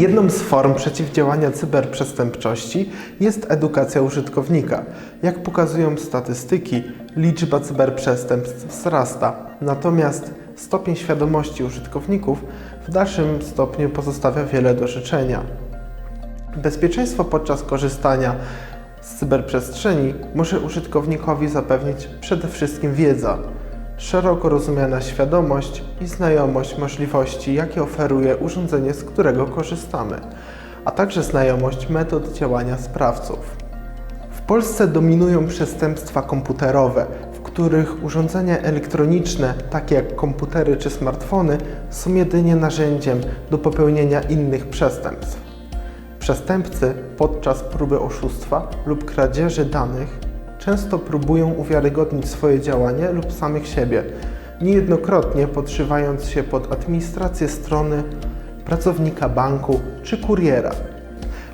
Jedną z form przeciwdziałania cyberprzestępczości jest edukacja użytkownika. Jak pokazują statystyki, liczba cyberprzestępstw wzrasta, natomiast stopień świadomości użytkowników w dalszym stopniu pozostawia wiele do życzenia. Bezpieczeństwo podczas korzystania z cyberprzestrzeni może użytkownikowi zapewnić przede wszystkim wiedza, szeroko rozumiana świadomość i znajomość możliwości, jakie oferuje urządzenie, z którego korzystamy, a także znajomość metod działania sprawców. W Polsce dominują przestępstwa komputerowe, w których urządzenia elektroniczne, takie jak komputery czy smartfony, są jedynie narzędziem do popełnienia innych przestępstw. Przestępcy podczas próby oszustwa lub kradzieży danych często próbują uwiarygodnić swoje działanie lub samych siebie, niejednokrotnie podszywając się pod administrację strony, pracownika banku czy kuriera.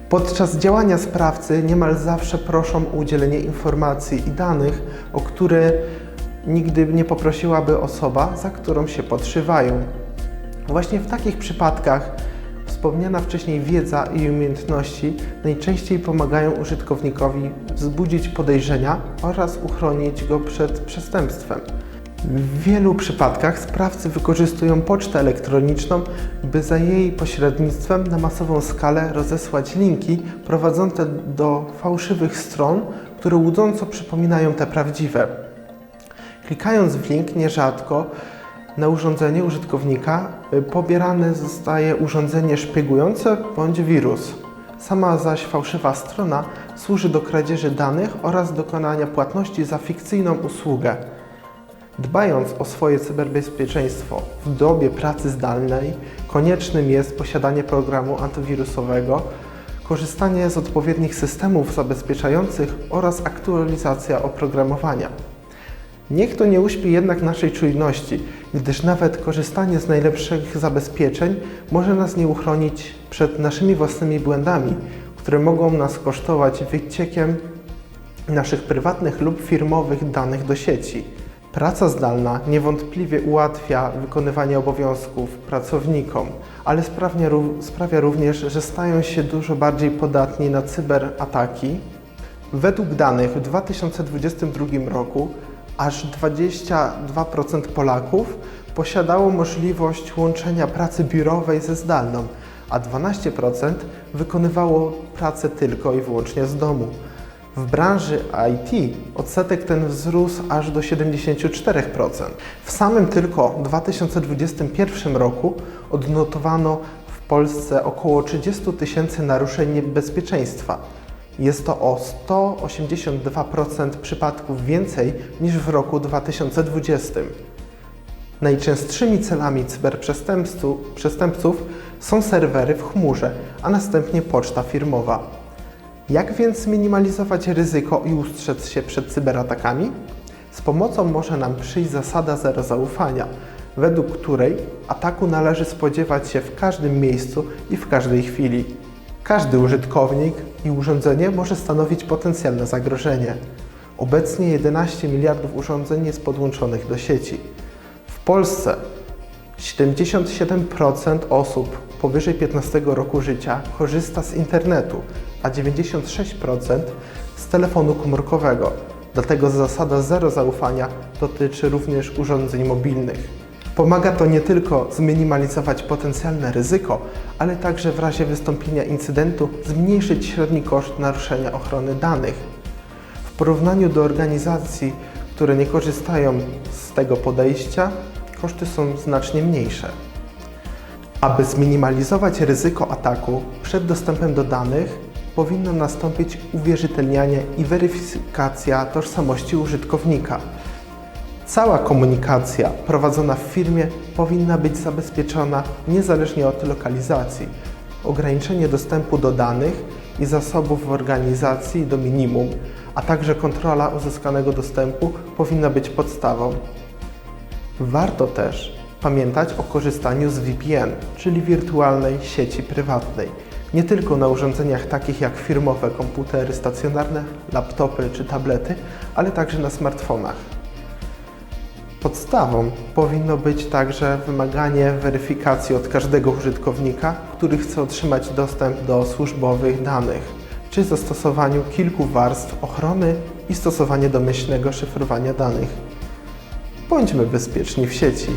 Podczas działania sprawcy niemal zawsze proszą o udzielenie informacji i danych, o które nigdy nie poprosiłaby osoba, za którą się podszywają. Właśnie w takich przypadkach wspomniana wcześniej wiedza i umiejętności najczęściej pomagają użytkownikowi wzbudzić podejrzenia oraz uchronić go przed przestępstwem. W wielu przypadkach sprawcy wykorzystują pocztę elektroniczną, by za jej pośrednictwem na masową skalę rozesłać linki prowadzące do fałszywych stron, które łudząco przypominają te prawdziwe. Klikając w link nierzadko na urządzenie użytkownika y, pobierane zostaje urządzenie szpiegujące bądź wirus. Sama zaś fałszywa strona służy do kradzieży danych oraz dokonania płatności za fikcyjną usługę. Dbając o swoje cyberbezpieczeństwo w dobie pracy zdalnej, koniecznym jest posiadanie programu antywirusowego, korzystanie z odpowiednich systemów zabezpieczających oraz aktualizacja oprogramowania. Niech to nie uśpi jednak naszej czujności, gdyż nawet korzystanie z najlepszych zabezpieczeń może nas nie uchronić przed naszymi własnymi błędami, które mogą nas kosztować wyciekiem naszych prywatnych lub firmowych danych do sieci. Praca zdalna niewątpliwie ułatwia wykonywanie obowiązków pracownikom, ale sprawia również, że stają się dużo bardziej podatni na cyberataki. Według danych w 2022 roku aż 22% Polaków posiadało możliwość łączenia pracy biurowej ze zdalną, a 12% wykonywało pracę tylko i wyłącznie z domu. W branży IT odsetek ten wzrósł aż do 74%. W samym tylko 2021 roku odnotowano w Polsce około 30 tysięcy naruszeń bezpieczeństwa. Jest to o 182% przypadków więcej niż w roku 2020. Najczęstszymi celami cyberprzestępców przestępców są serwery w chmurze, a następnie poczta firmowa. Jak więc zminimalizować ryzyko i ustrzec się przed cyberatakami? Z pomocą może nam przyjść zasada zero zaufania, według której ataku należy spodziewać się w każdym miejscu i w każdej chwili. Każdy użytkownik i urządzenie może stanowić potencjalne zagrożenie. Obecnie 11 miliardów urządzeń jest podłączonych do sieci. W Polsce 77% osób powyżej 15 roku życia korzysta z internetu, a 96% z telefonu komórkowego. Dlatego zasada zero zaufania dotyczy również urządzeń mobilnych. Pomaga to nie tylko zminimalizować potencjalne ryzyko, ale także w razie wystąpienia incydentu zmniejszyć średni koszt naruszenia ochrony danych. W porównaniu do organizacji, które nie korzystają z tego podejścia, koszty są znacznie mniejsze. Aby zminimalizować ryzyko ataku przed dostępem do danych, powinno nastąpić uwierzytelnianie i weryfikacja tożsamości użytkownika. Cała komunikacja prowadzona w firmie powinna być zabezpieczona niezależnie od lokalizacji. Ograniczenie dostępu do danych i zasobów w organizacji do minimum, a także kontrola uzyskanego dostępu powinna być podstawą. Warto też pamiętać o korzystaniu z VPN, czyli wirtualnej sieci prywatnej. Nie tylko na urządzeniach takich jak firmowe komputery stacjonarne, laptopy czy tablety, ale także na smartfonach. Podstawą powinno być także wymaganie weryfikacji od każdego użytkownika, który chce otrzymać dostęp do służbowych danych, czy zastosowaniu kilku warstw ochrony i stosowanie domyślnego szyfrowania danych. Bądźmy bezpieczni w sieci.